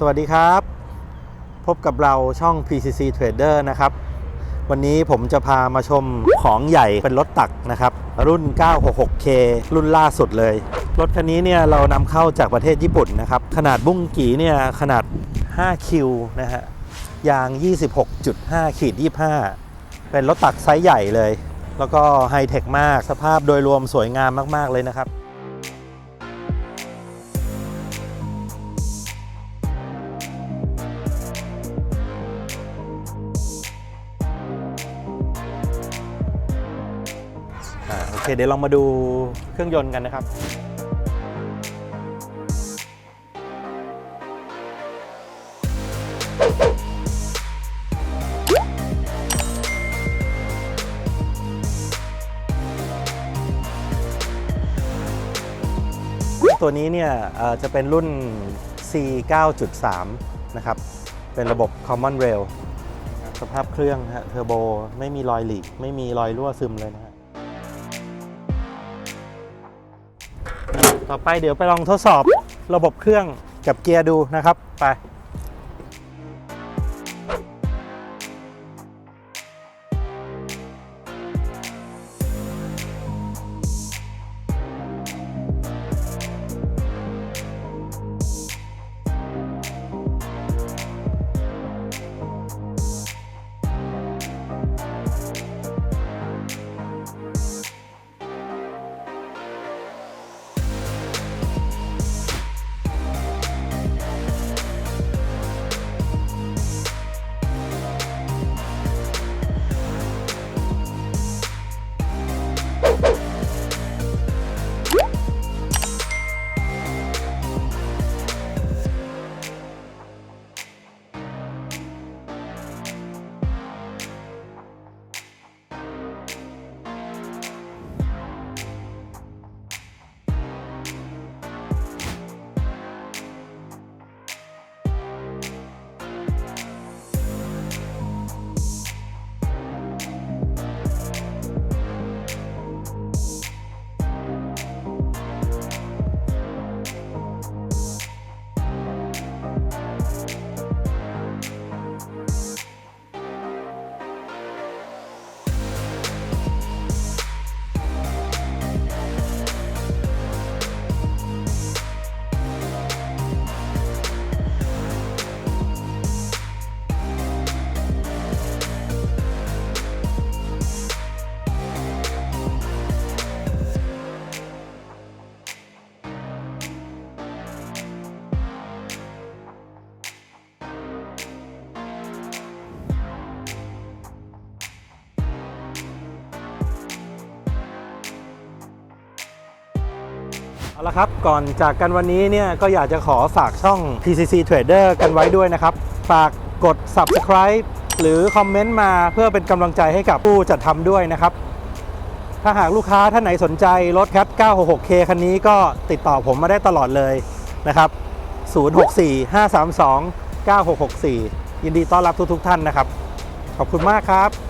สวัสดีครับ พบกับเราช่อง PCC Trader นะครับ วันนี้ผมจะพามาชมของใหญ่เป็นรถตักนะครับ รุ่น 966K รุ่นล่าสุดเลย รถคันนี้เนี่ยเรานำเข้าจากประเทศญี่ปุ่นนะครับ ขนาดบุ้งกีเนี่ยขนาด 5 คิวนะฮะ ยาง 26.5ขีด25 เป็นรถตักไซส์ใหญ่เลย แล้วก็ไฮเทคมาก สภาพโดยรวมสวยงามมาก ๆ เลยนะครับ เคเดี๋ยวลองมาดูเครื่องยนต์กันนะครับตัวนี้เนี่ยจะเป็นรุ่น C 9.3 นะครับ เป็นระบบ Common Rail สภาพเครื่องฮะเทอร์โบ ไม่มีรอยหลีก ไม่มีรอยรั่วซึมเลยนะ ต่อไปเดี๋ยวไปลองทดสอบระบบเครื่องกับเกียร์ดูนะครับ ไป เอาละครับ ก่อนจากกันวันนี้เนี่ยก็อยากจะขอฝากช่อง PCC Trader กันไว้ด้วยนะครับ ฝากกด subscribe หรือคอมเมนต์มาเพื่อเป็นกำลังใจให้กับผู้จัดทำด้วยนะครับ ถ้าหากลูกค้าท่านไหนสนใจรถแคท 966K คันนี้ก็ติดต่อผมมาได้ตลอดเลยนะครับ 064 532 9664 ยินดีต้อนรับทุกๆท่านนะครับ ขอบคุณมากครับ